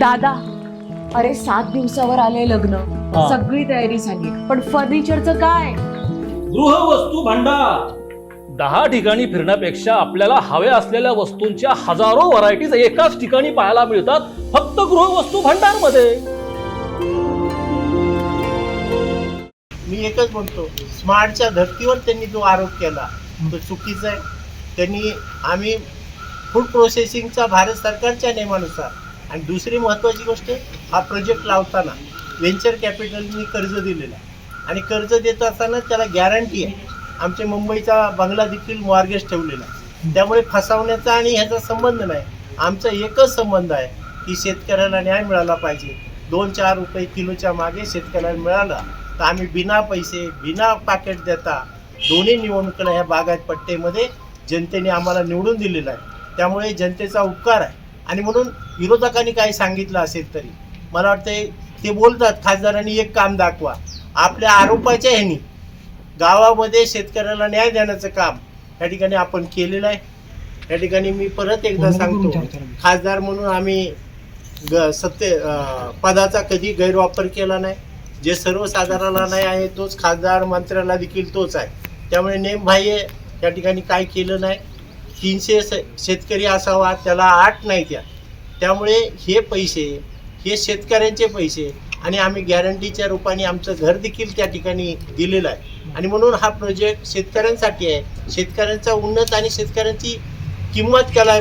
दादा अरे सात दिवसावर आले लग्न. हा. सगळी तयारी झाली. पण फर्निचरचं काय? गृहवस्तू भांडार. दहा ठिकाणी फिरण्यापेक्षा आपल्याला हव्या असलेल्या वस्तूंच्या हजारो व्हरायटीज एकाच ठिकाणी पाहायला मिळतात फक्त गृहवस्तू भांडारमध्ये मी एकच म्हणतो स्मार्टच्या धर्तीवर त्यांनी जो आरोप केला तो चुकीचा आहे. त्यांनी आम्ही फूड प्रोसेसिंगचा भारत सरकारच्या नियमानुसार आणि दुसरी महत्त्वाची गोष्ट हा प्रोजेक्ट लावताना व्हेंचर कॅपिटलनी कर्ज दिलेलं आहे. आणि कर्ज देत असताना त्याला गॅरंटी आहे. आमच्या मुंबईचा बंगला देखील मॉर्गेज ठेवलेला आहे. त्यामुळे फसवण्याचा आणि ह्याचा संबंध नाही. आमचा एकच संबंध आहे की शेतकऱ्याला न्याय मिळाला पाहिजे. दोन चार रुपये किलोच्या मागे शेतकऱ्याला मिळाला तर आम्ही बिना पैसे बिना पाकेट देता दोन्ही निवडणुकीला ह्या बागायत पट्टेमध्ये जनतेने आम्हाला निवडून दिलेलं आहे. त्यामुळे जनतेचा उपकार आहे. आणि म्हणून विरोधकांनी काही सांगितलं असेल तरी मला वाटतं ते बोलतात खासदारांनी एक काम दाखवा. आपल्या आरोपाच्या ह्यानी गावामध्ये शेतकऱ्याला न्याय देण्याचं काम या ठिकाणी आपण केलेलं आहे. या ठिकाणी मी परत एकदा सांगतो खासदार म्हणून आम्ही ग सत्य पदाचा कधी गैरवापर केला नाही. जे सर्वसाधारणाला नाही आहे तोच खासदार मंत्र्याला देखील तोच आहे. त्यामुळे नेमबाह्य या ठिकाणी काय केलं नाही. तीनशे स- शेतकरी असावा त्याला आठ नाही त्या त्यामुळे हे पैसे हे शेतकऱ्यांचे पैसे आणि आम्ही गॅरंटीच्या रूपाने आमचं घर देखील त्या ठिकाणी दिलेलं आहे. आणि म्हणून हा प्रोजेक्ट शेतकऱ्यांसाठी आहे. शेतकऱ्यांचा उन्नत आणि शेतकऱ्यांची किंमत त्याला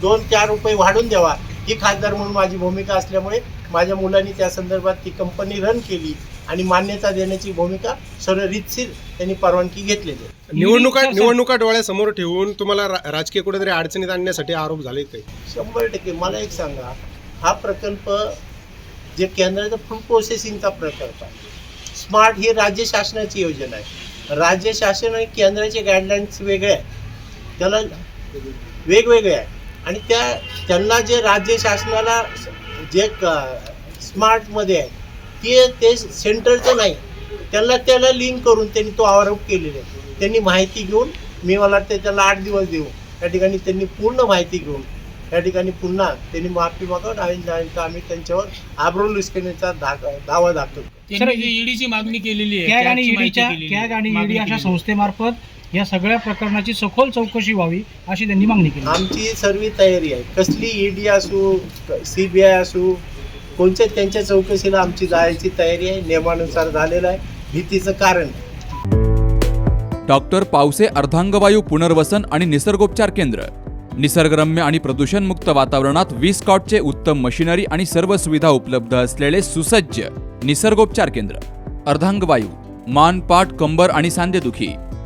दोन चार रुपये वाढून द्यावा. ही खासदार म्हणून माझी भूमिका असल्यामुळे माझ्या मुलांनी त्या संदर्भात ती कंपनी रन केली आणि मान्यता देण्याची भूमिका सर्व रीतशीर त्यांनी परवानगी घेतलेली आहे. निवडणुका निवडणुका डोळ्यासमोर ठेवून तुम्हाला रा- राजकीय कुठेतरी अडचणीत आणण्यासाठी आरोप झाले काही शंभर टक्के. मला एक सांगा हा प्रकल्प जे केंद्राचा फूड प्रोसेसिंगचा प्रकल्प आहे. स्मार्ट ही राज्य शासनाची योजना आहे. राज्य शासन आणि केंद्राचे गाईडलाईन्स वेगळे आहेत. त्याला वेगवेगळे आहे आणि त्या त्यांना जे राज्य शासनाला जे स्मार्टमध्ये आहे ते ते सेंटरचं नाही. त्यांना त्याला लिंक करून त्यांनी तो आरोप केलेला आहे. त्यांनी माहिती घेऊन मी मला वाटतं त्याला आठ दिवस देऊ. या ठिकाणी त्यांनी पूर्ण माहिती घेऊन या ठिकाणी पुन्हा त्यांनी माफी मागावं आणि आम्ही त्यांच्यावर आब्रो लुस्कण्याचा दा दावा दाखवतो. त्यांनी जी ईडीची मागणी केलेली आहे. कॅग आणि ईडी अशा केलेली आहे. संस्थेमार्फत या सगळ्या प्रकरणाची सखोल चौकशी व्हावी अशी त्यांनी मागणी केली. आमची सर्व तयारी आहे. कसली ईडी असू सी बी आय असू कोणत्या त्यांच्या चौकशीला आमची जायची तयारी आहे नियमानुसार झालेलं आहे भीतीचं कारण. डॉक्टर पावसे अर्धांगवायू पुनर्वसन आणि निसर्गोपचार केंद्र. निसर्गरम्य आणि प्रदूषणमुक्त वातावरणात वीस कॉटचे उत्तम मशिनरी आणि सर्व सुविधा उपलब्ध असलेले सुसज्ज निसर्गोपचार केंद्र. अर्धांगवायू मान पाठ कंबर आणि सांधेदुखी.